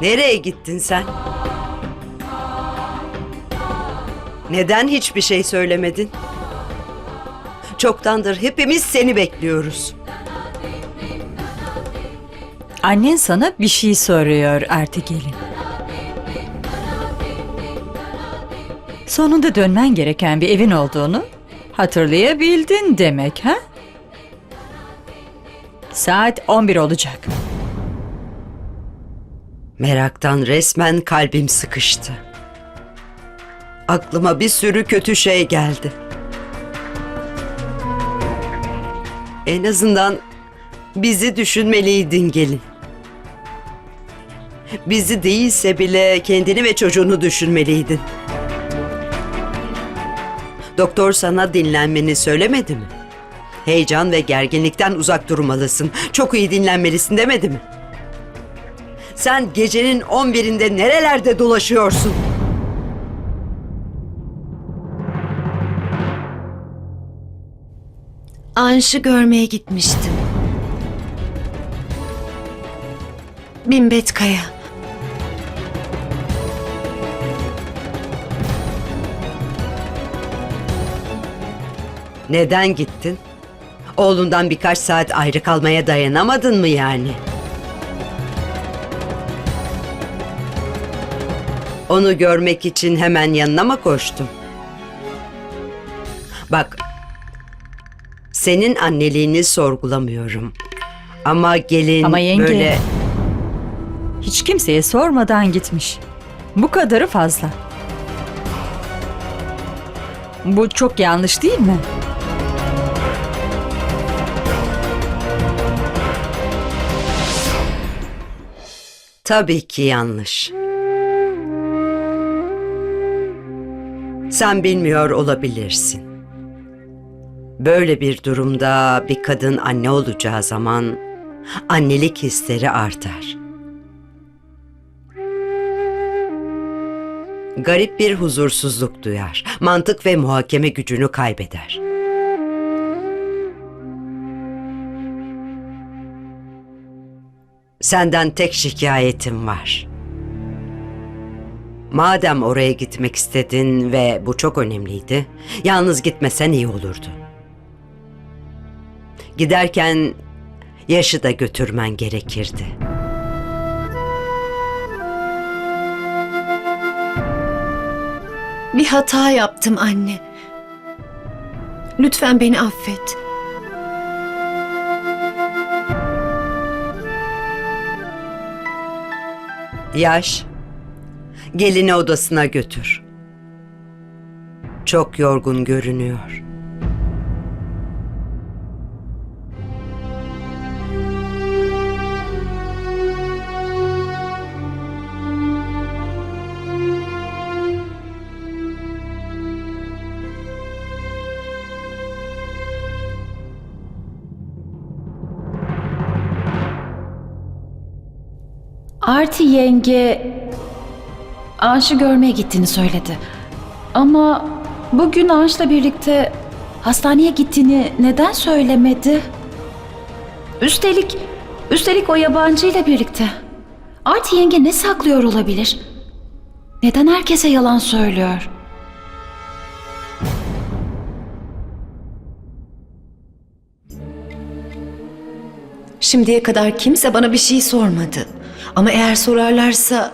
Nereye gittin sen? Neden hiçbir şey söylemedin? Çoktandır hepimiz seni bekliyoruz. Annen sana bir şey soruyor artık gelin. Sonunda dönmen gereken bir evin olduğunu hatırlayabildin demek ha? Saat 11 olacak. Meraktan resmen kalbim sıkıştı. Aklıma bir sürü kötü şey geldi. En azından bizi düşünmeliydin gelin. Bizi değilse bile kendini ve çocuğunu düşünmeliydin. Doktor sana dinlenmeni söylemedi mi? Heyecan ve gerginlikten uzak durmalısın. Çok iyi dinlenmelisin demedi mi? Sen gecenin 11'inde nerelerde dolaşıyorsun? Anş'ı görmeye gitmiştim. Binbetkaya. Neden gittin? Oğlundan birkaç saat ayrı kalmaya dayanamadın mı yani? Onu görmek için hemen yanına mı koştun? Bak, senin anneliğini sorgulamıyorum. Ama gelin Ama yenge- böyle... Hiç kimseye sormadan gitmiş. Bu kadarı fazla. Bu çok yanlış değil mi? Tabii ki yanlış. Sen bilmiyor olabilirsin. Böyle bir durumda bir kadın anne olacağı zaman annelik hisleri artar. Garip bir huzursuzluk duyar. Mantık ve muhakeme gücünü kaybeder. Senden tek şikayetim var. Madem oraya gitmek istedin ve bu çok önemliydi, yalnız gitmesen iyi olurdu. Giderken yaşı da götürmen gerekirdi. Bir hata yaptım anne. Lütfen beni affet. Yaş, gelini odasına götür. Çok yorgun görünüyor. Arti yenge Anş'ı görmeye gittiğini söyledi. Ama bugün Anş'la birlikte hastaneye gittiğini neden söylemedi? Üstelik, üstelik o yabancıyla birlikte. Arti yenge ne saklıyor olabilir? Neden herkese yalan söylüyor? Şimdiye kadar kimse bana bir şey sormadı. Ama eğer sorarlarsa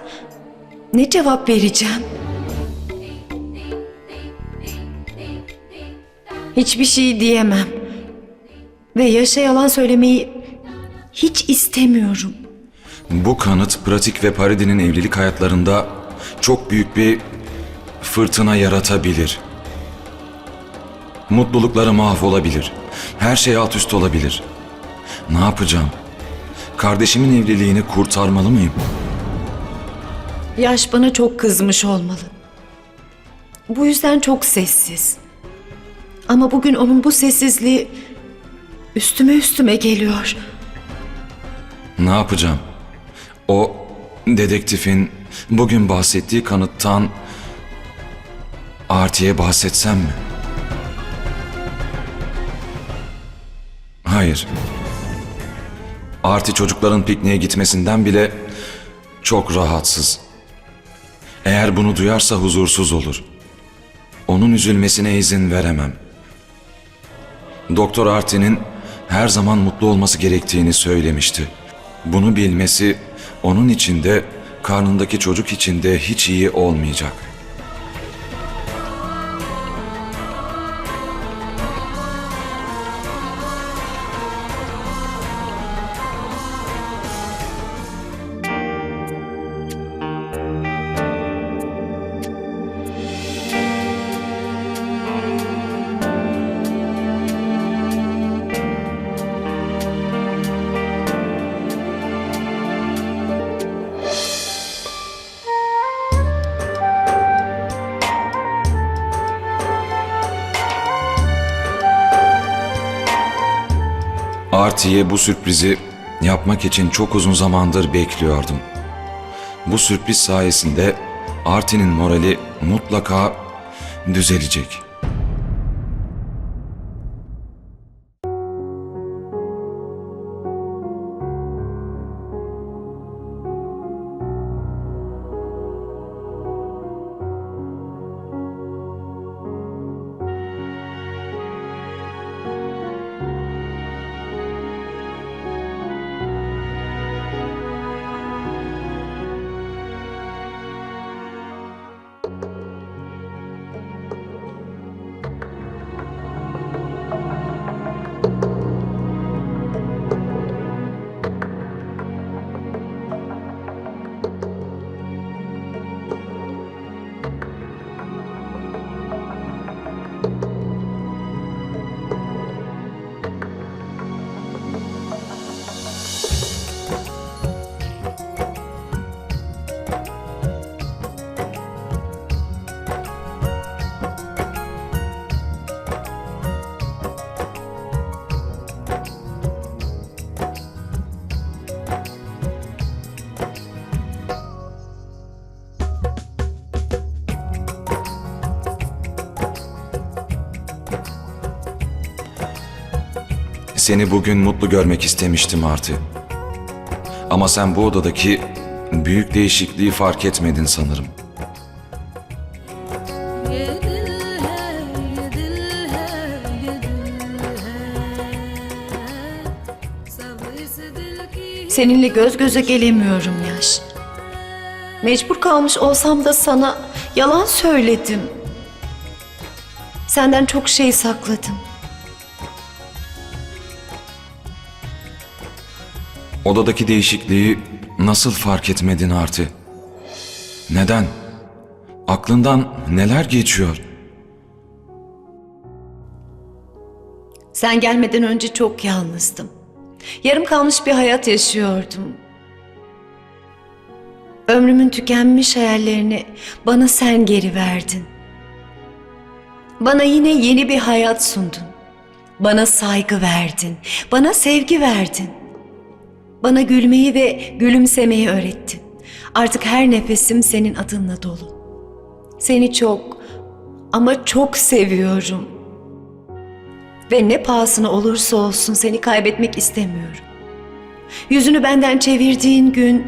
ne cevap vereceğim? Hiçbir şey diyemem. Ve yaşa yalan söylemeyi hiç istemiyorum. Bu kanıt pratik ve Paridi'nin evlilik hayatlarında çok büyük bir fırtına yaratabilir. Mutlulukları mahvolabilir. Her şey alt üst olabilir. Ne yapacağım? Kardeşimin evliliğini kurtarmalı mıyım? Yaş bana çok kızmış olmalı. Bu yüzden çok sessiz. Ama bugün onun bu sessizliği üstüme üstüme geliyor. Ne yapacağım? O dedektifin bugün bahsettiği kanıttan Arti'ye bahsetsem mi? Hayır. Arti çocukların pikniğe gitmesinden bile çok rahatsız. Eğer bunu duyarsa huzursuz olur. Onun üzülmesine izin veremem. Doktor Artin'in her zaman mutlu olması gerektiğini söylemişti. Bunu bilmesi onun için de karnındaki çocuk için de hiç iyi olmayacak. Artie'ye bu sürprizi yapmak için çok uzun zamandır bekliyordum. Bu sürpriz sayesinde Artie'nin morali mutlaka düzelecek. Seni bugün mutlu görmek istemiştim artık. Ama sen bu odadaki büyük değişikliği fark etmedin sanırım. Seninle göz göze gelemiyorum Yaş. Mecbur kalmış olsam da sana yalan söyledim. Senden çok şey sakladım. Odadaki değişikliği nasıl fark etmedin Arti? Neden? Aklından neler geçiyor? Sen gelmeden önce çok yalnızdım. Yarım kalmış bir hayat yaşıyordum. Ömrümün tükenmiş hayallerini bana sen geri verdin. Bana yine yeni bir hayat sundun. Bana saygı verdin. Bana sevgi verdin. Bana gülmeyi ve gülümsemeyi öğrettin. Artık her nefesim senin adınla dolu. Seni çok ama çok seviyorum. Ve ne pahasına olursa olsun seni kaybetmek istemiyorum. Yüzünü benden çevirdiğin gün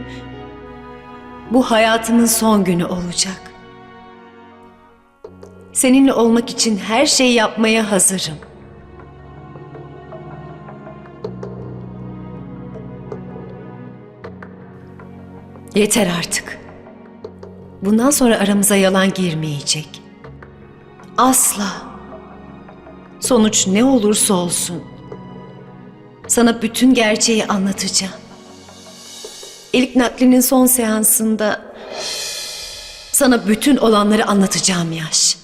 bu hayatımın son günü olacak. Seninle olmak için her şeyi yapmaya hazırım. Yeter artık. Bundan sonra aramıza yalan girmeyecek. Asla. Sonuç ne olursa olsun. Sana bütün gerçeği anlatacağım. İlk naklinin son seansında sana bütün olanları anlatacağım Yaş.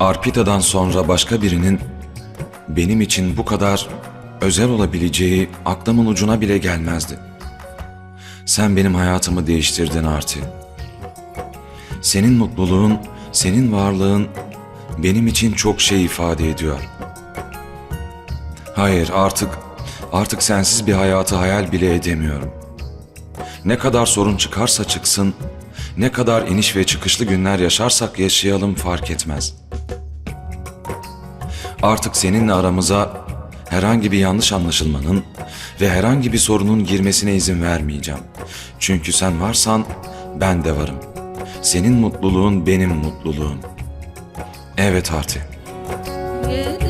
Arpita'dan sonra başka birinin benim için bu kadar özel olabileceği aklımın ucuna bile gelmezdi. Sen benim hayatımı değiştirdin Arti. Senin mutluluğun, senin varlığın benim için çok şey ifade ediyor. Hayır, artık artık sensiz bir hayatı hayal bile edemiyorum. Ne kadar sorun çıkarsa çıksın, ne kadar iniş ve çıkışlı günler yaşarsak yaşayalım fark etmez. Artık seninle aramıza herhangi bir yanlış anlaşılmanın ve herhangi bir sorunun girmesine izin vermeyeceğim. Çünkü sen varsan ben de varım. Senin mutluluğun benim mutluluğum. Evet Arti. ये